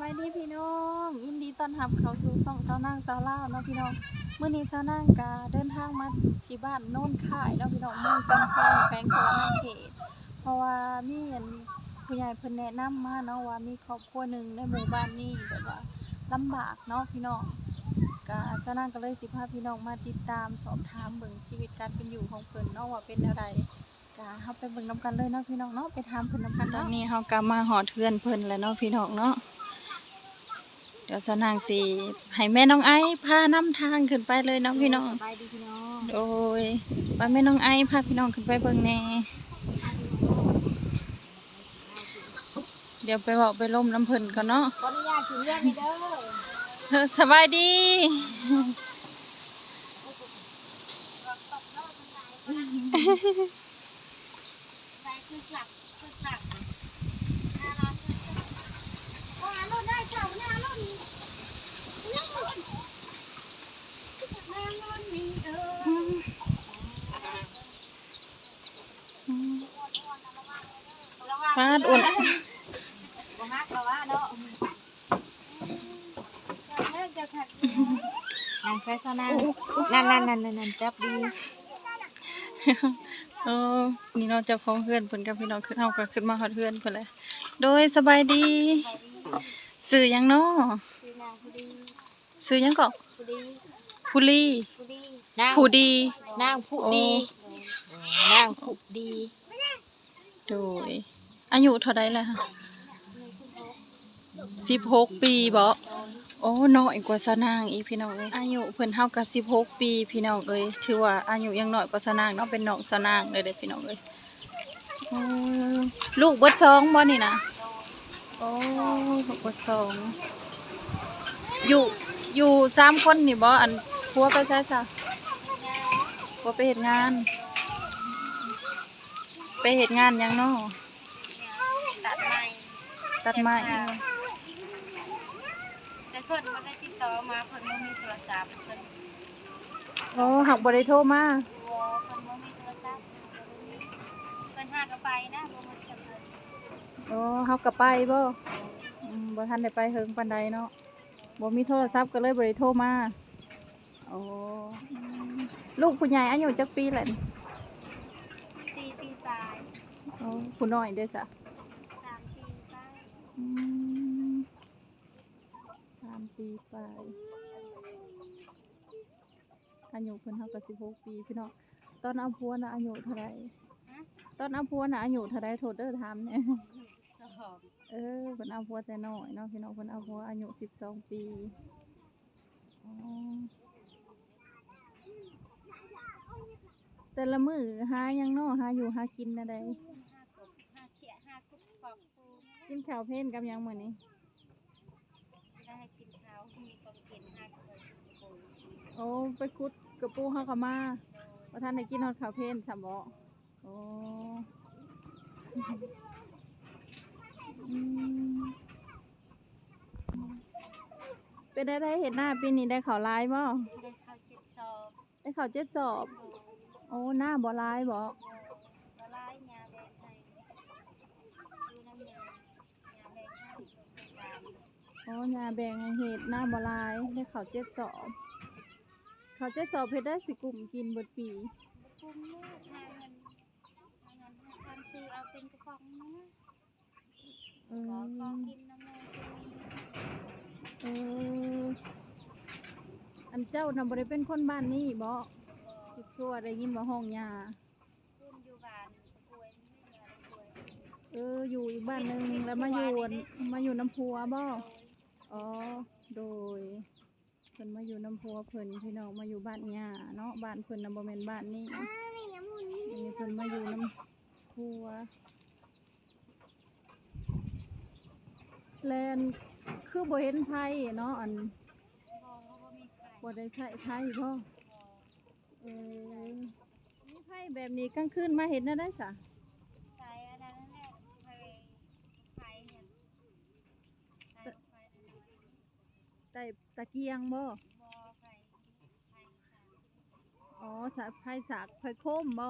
บายดีพี่น้องยินดีต้อนรับเข้าสู่ช่องสาวนางสาวลาเนาะพี่น้องเมื้อนี้สาวนางกาเดินทางมาที่บ้านโน่นค่ายเนาะพี่น้องเมืองจำพรแขวงสารนังเขตเพราะว่ามีอันผู้ใหญ่เพิ่นแนะนำมาเนาะว่ามีครอบครัวหนึ่งในหมู่บ้านนี้แบบว่าลำบากเนาะพี่น้องกาสาวนางก็เลยสิพาพี่น้องมาติดตามสอบถามเบิ่งชีวิตการเป็นอยู่ของเพิ่นเนาะว่าเป็นอะไรก็เฮาไปเบิ่งนํกันเลยเนาะพี่น้องเนาะไปถามเพิ่นนํกันตอนนี้เฮาก็มาหอเทือนเพิ่นแล้วเนาะพี่น้องเนาะ เดี๋ยวสนางสิให้แม่น้องไอ้พานำทางขึ้นไปเลยเนาะพี่น้องสบายดีพี่น้องโดยไปแม่น้องไอ้พาพี่น้องขึ้นไปเบิ่งแหน่ เดี๋ยวไปบอกไปล่มน้ำเพิ่นก่อนเนาะขออนุญาตถึงเรื่องนี้เด้อเออสบายดีใส่คือหลับคือหลับหน้าร้อนก็หารุ่นได้เจ้าหน้ารุ่นยังรุ่นหน้ารุ่นนี้เด้อ ฟาดอุ่นบ่ฮักเราว่าเนาะเลิกจะขัดนางใส่ซะนางนั่นนั่นนั่นนั่นจับดีเออนี่เราะเจ้าของเพื่อนเพิ่นกับพี่น้องขึ้นเฮาก็ขึ้นมาฮอดเพื่อนเพิ่นเลยโดยสบายดี สื่อหยังเนาะชื่อนางผู้ดีสื่อหยังก็ผู้ดีผู้ลีผู้ดี นางผู้ดี นางผู้ดีนางผู้ดีโดย อายุเท่าใดแล้วคะ16ปีบ่โอ้น้อยกว่าสนางอีกพี่น้องเอ้ยอายุเพิ่นเฮาก็16ปีพี่น้องเอ้ยถือว่าอายุยังน้อยกว่าสนางเนาะเป็นน้องสนางเลยเด้อพี่น้องเอ้ยโอ้ลูกเบิดสองบ่นี่นะโอ้ลูกเบิดสองอยู่อยู่สามคนนี่บ่อันผัวไปใช้ซะผัวไปเฮ็ดงาน ไปเฮ็ดงานหยังเนาะตัดไม้ ตัดไม้แต่เพิ่นบ่ได้ติดต่อมาเพิ่นบ่มีโทรศัพท์เพิ่นโอ้หักบ่ได้โทรมาบ่เพิ่นบ่มีโทรศัพท์เพิ่นหาก็ไปนะบ่มาจำเลยโอ้เฮาก็ไปบ่อืมบ่ทันได้ไปเฮิงปานใดเนาะบ่มีโทรศัพท์ก็เลยบ่ได้โทรมาโอ้อืมลูกผู้ใหญ่อายุจักปีแหละนี่4ปีปลายโอ้ผู้น้อยเด้อจ้ะ3ปีปลายอืม สามปีไปอายุเพิ่นเฮาก็16ปีพี่น้องตอนเอาผัวน่ะอายุเท่าไหร่ฮะตอนเอาผัวน่ะอายุเท่าไหร่โทษเด้อถามเนี่ยสองเออเพิ่นเอาผัวแต่น้อยเนาะพี่น้องเพิ่นเอาผัวอายุสิบสองปีอ๋อแต่ละมื้อหาหยังเนาะหาอยู่หากินนะได้ห้ากบห้าเขียห้าคุกกอกปู กินข้าวเพลนกับหยังมื้อนี้ ได้ให้กินข้าวมีของกินห้าเคยปูโอ้ไปขุดกระปูเฮาก็มาบ่ทันได้กินฮอดข้าวเพลนซำบ่โอ้อืมเป็นได้ได้เห็นหน้าปีนี้ได้ข้าวหลายบ่ได้ข้าวเจ็ดชอบได้ข้าวเจ็ดสอบโอ้หน้าบ่หลายบ่ละลายยาแดงให้ดูน้ำยายาแดงให้ลงไปตาม โอ้ยาแบ่งให้เห็ดหน้าบหลายได้ข้าวเจ็ดสอบข้าวเจ็ดสอบเฮ็ดได้สิกลุ่มกินเบิดปีคุ้มลูกหาเงินหาเงินหาทางซื้อเอาเป็นกระป๋องนะเอขอขออกินน้ำมันเอออันเจ้าน่ะบ่ได้เป็นคนบ้านนี้บ่คิดชั่วได้ยินว่าห้องยาขึ้นอยู่บ้านป่วยไม่เหลือป่วยเอออยู่อีกบ้านหนึงแล้วมาอยู่อันมาอยู่น้ำพัวบ่ อ๋อ โดยเพิ่นมาอยู่น้ำพัวเพิ่นพี่น้องมาอยู่บ้านยาเนาะบ้านเพิ่นน่ะบ่แม่นบ้านนี้นี่น้ำมันอันนี้เพิ่นมาอยู่น้ำพัวแลนคือบ่เห็นไผเนาะอันบอกว่าบ่มีใครบ่ได้ใช้ไผบ่เออมีไผแบบนี้กลางคืนมาเห็นนะได้จ้ะ ใครอันนั้นแหละใครใครเนี่ยใครใคร ใต้ตะเกียงบ่บอใครใครใครอ๋อสะไผสากไผโคมบ่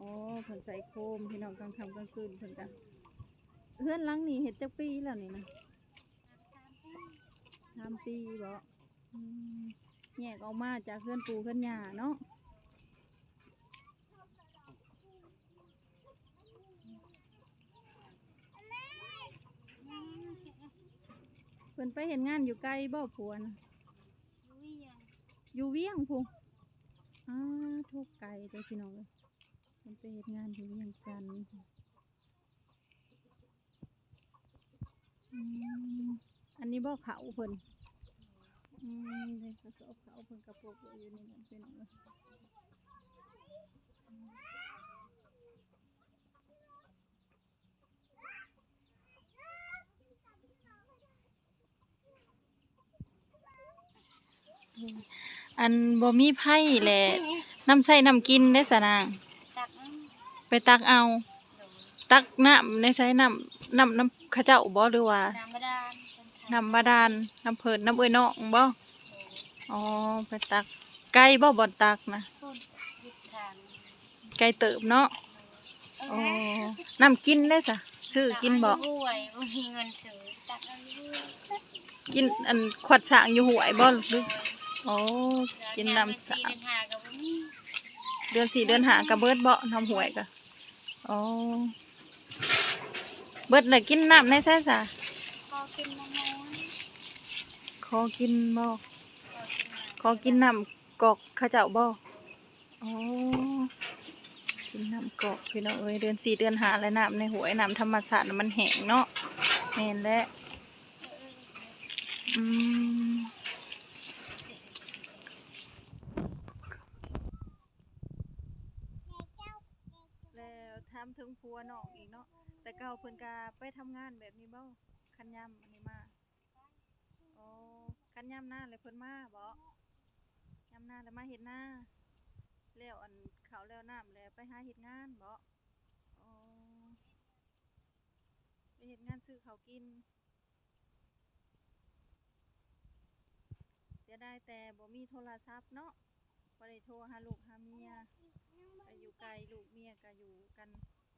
อ๋อเพิ่นใส่โคมพี่น้องกลางค่ำกลางคืนเพิ่นก็เฮือนหลังนี้เฮ็ดจักปีแล้วนี่นะทสามปีบ่อืมแยกออกมาจากเพื่อนปู่เพื่อนย่าเนาะเพิ่นไปเห็นงานอยู่ไกลบ่ผัวนะวิ่งอยู่เวียงพุงอ่าทุกไกลเด้อพี่น้องเอ้ยเพิ่นไปเห็นงานอยู่เวียงจันทน์อืมอันนี้บ่เขาเพิ่นอืมได้กระสอบเขาเพิ่นกระปกไว้อยู่นี่นั่นพี่น้องเอ้ย อันบ่มีไผ่แหละน้ำใส่น้ำกินได้สะนาง ตักไปตักเอา ตักน้ำในใช้น้ำน้ำน้ำเข้าเจ้าบ่หรือว่าน้ำบาดาลน้ำบาดาลน้ำเพิ่นน้ำเอ้ยน้องบ่อ๋อไปตักไก่บ่บ่ตักนะต้นยึดทางไก่เติบเนาะอ๋อน้ำกินได้ซะซื้อกินบ่ห่วยบ่มีเงินซื้อตักเอาอยู่กินอันขวดสางอยู่หวยบ่หรือ โอ๋อกินน้ำสางเดือนห้าก็บ่มีเดือนสี่เดือนหากระเบิดเบ่น้ำหวยกะโอ๋อเบิดเลยกินน้ำในใช่ซะพอกินมะม่วงขอกินบ่อกินน้ำขอกินน้ำกอกข้าเจ้าบ่โอ๋อกินน้ำกอกพี่น้องเอ้ยเดือนสี่เดือนหาแล้วน้ำในหวยน้ำธรรมชาติน่ะมันแห้งเนาะแม่นแล้วอืมแล้ว ถึงผัวน้องอีกเนาะแต่เก่าเพิ่นก็ไปทำงานแบบนี้บ่คันยามอันนี้มาอ๋อคันยามหน้าเลยเพิ่นมาบ่ยามหน้าแล้วมาเฮ็ดหน้าแล้วอันเขาวแล้วน้ำแล้วไปหาเฮ็ดงานบ่อ๋อไปเฮ็ดงานซื้อเขาวกิน เสียดายแต่บ่มีโทรศัพท์เนาะบ่ได้โทรหาลูกหาเมียก็อยู่ไกลลูกเมียก็อยู่กัน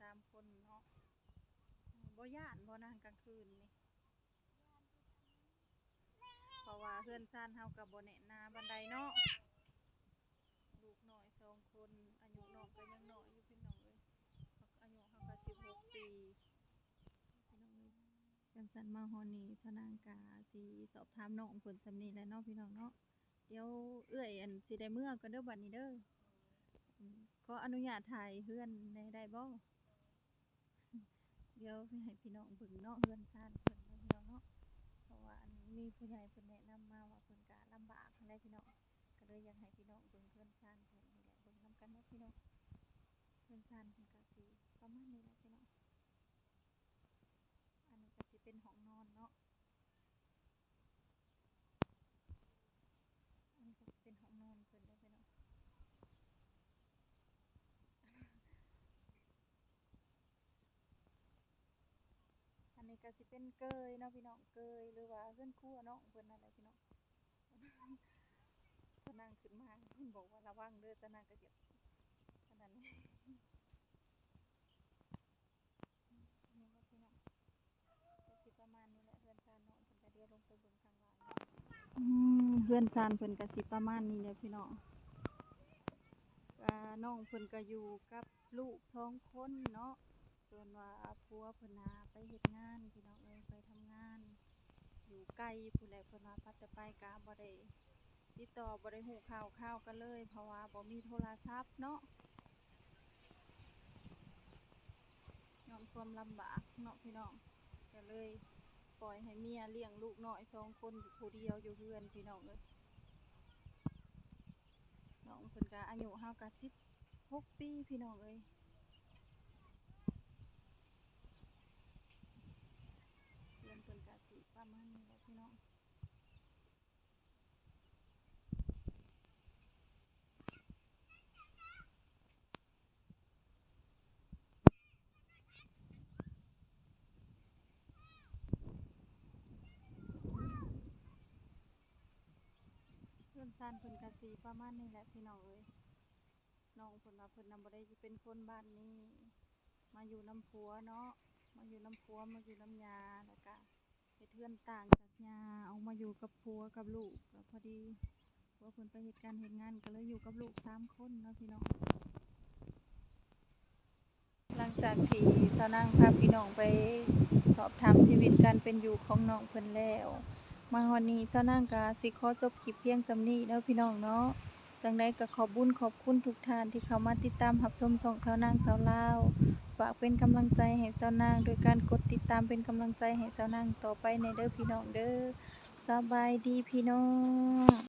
สามคนเนาะบ่ย่านบ่นะกลางคืนนี่เพราะว่าเพื่อนซ่านเฮาก็บ่แน่นาบันไดเนาะลูกน้อยสองคนอายุน้องก็ยังน้อยอยู่พี่น้องเอ้ยอายุเฮาก็สิบหกปีพี่น้องเอ้ยจังสันมาฮอนี้ทนางกาสิสอบถามน้องเพิ่นสำนีแล้วเนาะพี่น้องเนาะเดี๋ยวเอื้อยอันสิได้เมื่อก่อนเด้อบัดนี้เด้อขออนุญาตถ่ายเฮือนได้ได้บ่ เดี๋ยวสิให้พี่น้องเบิ่งเนาะเฮือนซ่านเพิ่นเนาะพี่น้องเนาะเพราะว่าอันมีผู้ใหญ่เพิ่นแนะนำมาว่าเพิ่นก็ลำบากหั้นแหละพี่น้องก็เลยอยากให้พี่น้องเบิ่งเฮือนซ่านเพิ่นนี่แหละเบิ่งนํกันเนาะพี่น้องเฮือนซ่านเพิ่นก็สิประมาณนี้แหละพี่น้องอันนี้ก็สิเป็นห้องนอนเนาะอันนี้ก็สิเป็นห้องนอนเพิ่นเด้อพี่น้อง อันนี้ ก็สิเป็นเกยเนาะพี่น้องเกยหรือว่าเพื่อนครั่วเนาะเพิ่นนั่นแหละพี่น้องตะนางขึ้นมาเพิ่นบอกว่าระวังเด้อตะนางก็เจ็บขนาดนี้นี่ก็พี่น้องก็สิประมาณนี้แหละเพื่อนซานเนาะเพิ่อนก็เดียวลงไปบิ่งทางล่างเนเพื่อนซานเพิ่อนก็สิประมาณนี้แหละพี่น้องน้องเพิ่อนก็อยู่กับลูกสองคนเนาะ ส่วนว่าผัวเพิ่นหาไปเฮ็ดงาน พี่น้องเอ้ย ไปทำงาน อยู่ไกลผู้ใดเพิ่นว่าพัดจะไปกะบ่ได้ติดต่อ บ่ได้ฮู้ข่าวข่าวกันเลย เพราะว่าบ่มีโทรศัพท์เนาะย้อนความลำบากเนาะพี่น้อง ก็เลยปล่อยให้เมียเลี้ยงลูกน้อยสองคนอยู่ผู้เดียวอยู่เฮือนพี่น้องเอ้ย น้องเพิ่นก็อายุเฮาก็16ปีพี่น้องเอ้ย เรียนเพิ่นกะสิประมาณนี้แหละพี่น้อง เพื่อนซ่านเพิ่นกะสิประมาณนี้แหละพี่น้องเอ้ยน้องเพิ่นว่าเพิ่นนำบ่ได้เป็นคนบ้านนี้ มาอยู่น้ำผัวเนาะมาอยู่น้ำพัวมาอยู่น้ำยาแล้วก็เฮ็ดเพื่อนต่างจากยาเอามาอยู่กับผัวกับลูกก็พอดีผัวเพิ่นไปเหตุการณ์เหตุงานก็เลยอยู่กับลูกสามคนเนาะพี่น้องหลังจากที่เจ้านางพาพี่น้องไปสอบถามชีวิตการเป็นอยู่ของน้องเพิ่นแล้ว มาวันนี้เจ้านางก็สิขอจบคลิปเพียงจำนี้เด้อพี่น้องเนาะจังไดก็ขอบุญขอบคุณทุกท่านที่เข้ามาติดตามรับชมส่องสาวนางสาวลาวฝากเป็นกำลังใจให้สาวนางโดยการกดติดตามเป็นกำลังใจให้สาวนางต่อไปในเด้อพี่น้องเด้อสบายดีพี่น้อง